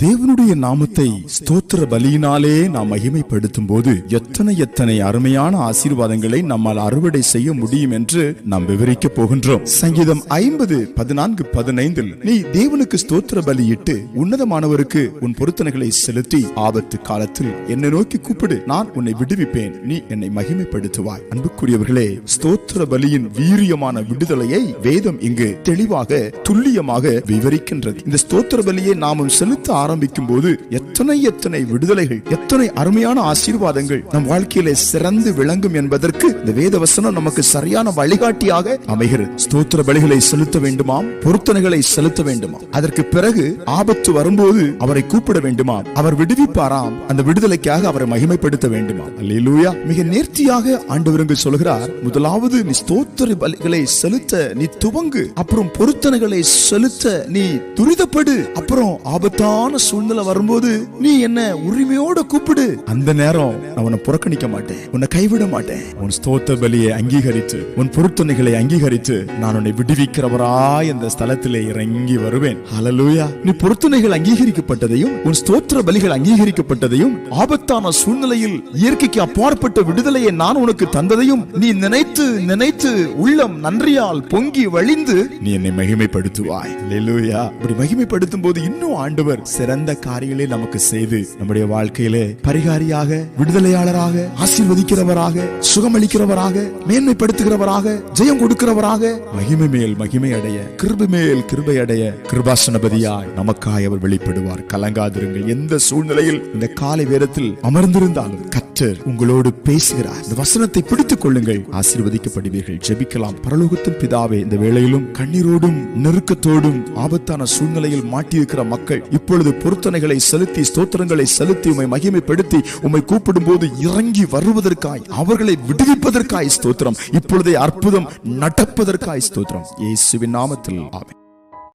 தேவனுடைய நாமத்தை ஸ்தோத்திர பலியினாலே நாம் மகிமைப்படுத்தும் போது எத்தனை எத்தனை அருமையான ஆசீர்வாதங்களை நம்மால் அறுவடை செய்ய முடியும் என்று நாம் விவரிக்க போகின்றோம். சங்கீதம் ஐம்பது பதினான்கு பதினைந்தில் நீ தேவனுக்கு ஸ்தோத்திர பலியிட்டு உன்னதமானவருக்கு உன் பொருத்தனைகளை செலுத்தி ஆபத்து காலத்தில் என்னை நோக்கி கூப்பிடு. நான் உன்னை விடுவிப்பேன். நீ என்னை மகிமைப்படுத்துவாய். அன்புக்குரியவர்களே ஸ்தோத்திர பலியின் வீரியமான விடுதலையை வேதம் இங்கு தெளிவாக துல்லியமாக விவரிக்கின்றது. இந்த ஸ்தோத்திர பலியை நாமும் செலுத்த ஆரம்பிக்கும் போது எத்தனை எத்தனை விடுதலைகள் எத்தனை அருமையான ஆசீர்வாதங்கள் நம் வாழ்க்கையிலே சிறந்து விளங்கும் என்பதற்கு இந்த வேத வசனம் நமக்கு சரியான வழிகாட்டியாக அமைகிறது. ஸ்தோத்திர பலிகளை செலுத்த வேண்டுமாம் பொருத்தனைகளை செலுத்த வேண்டுமாம். அதற்கு பிறகு ஆபத்து வரும்போது அவரை கூப்பிட வேண்டுமாம். அவர் விடுவிப்பாராம் அந்த விடுதலைக்காக அவரை மகிமைப்படுத்த வேண்டுமாம். அல்லேலூயா. மிக நேர்த்தியாக ஆண்டவருங்க சொல்கிறார் முதலாவது நீ ஸ்தோத்திர பலிகளை செலுத்த நீ துவங்கு அப்புறம் பொருத்தனைகளை செலுத்த நீ துரிதப்படு அப்புறம் ஆபத்தான சூழ்நிலை வரும்போது நீ என்ன உரிமையோட கூப்பிடு. அந்த நேரம் நான் உன்னை புறக்கணிக்க மாட்டேன். உன்னை கைவிட மாட்டேன். உன் ஸ்தோத்திர பலியை அங்கீகரித்து உன் பொருத்தனைகளை அங்கீகரித்து நான் உன்னை விடுவிக்கிறவராய் அந்த ஸ்தலத்திலே இறங்கி வருவேன். ஹalleluya நீ பொருத்தனைகள் அங்கீகரிக்கப்பட்டதையும் உன் ஸ்தோத்திர பலிகள் அங்கீகரிக்கப்பட்டதையும் ஆபத்தான சூழ்நிலையில் இயற்கைக்கு அப்பாற்பட்ட விடுதலையை நான் உனக்கு தந்ததையும் நீ நினைத்து நினைத்து உள்ளம் நன்றியால் பொங்கி வழிந்து நீ என்னை மகிமைப்படுத்துவாய். இப்படி மகிமைப்படுத்தும் போது இன்னும் ஆண்டவர் சிறந்த காரியங்களை நமக்கு செய்து நம்முடைய வாழ்க்கையிலே பரிகாரியாக விடுதலையாளராக ஆசீர்வதிக்கிறவராக சுகமளிக்கிறவராக மேன்மைப்படுத்துகிறவராக ஜெயம் கொடுக்கிறவராக மகிமை மேல் மகிமை அடைய கிருபை மேல் கிருபை அடைய கிருபாசனபதியாய் நமக்காய் அவர் வெளிப்படுவார். கலங்காதிருங்கள். எந்த சூழ்நிலையில் இந்த காலை வேரத்தில் அமர்ந்திருந்தாலும் கர்த்தர் உங்களோடு பேசுகிறார். இந்த வசனத்தை பிடித்துக் கொள்ளுங்கள் ஆசீர்வதிக்கப்படுவீர்கள். ஜெபிக்கலாம். பரலோகத்தின் பிதாவே இந்த வேளையிலும் கண்ணீரோடும் நெருக்கத்தோடும் ஆபத்தான சூழ்நிலையில் மாட்டியிருக்கிற மக்கள் இப்பொழுது பொருத்தனைகளை செலுத்தி ஸ்தோத்திரங்களை செலுத்தி உமை மகிமைப்படுத்தி உமை கூப்பிடும் போது இறங்கி வருவதற்காய் அவர்களை விடுவிப்பதற்காய் ஸ்தோத்திரம். இப்பொழுதே அற்புதம் நடப்பதற்காய் ஸ்தோத்திரம். இயேசுவின் நாமத்தில். ஆமே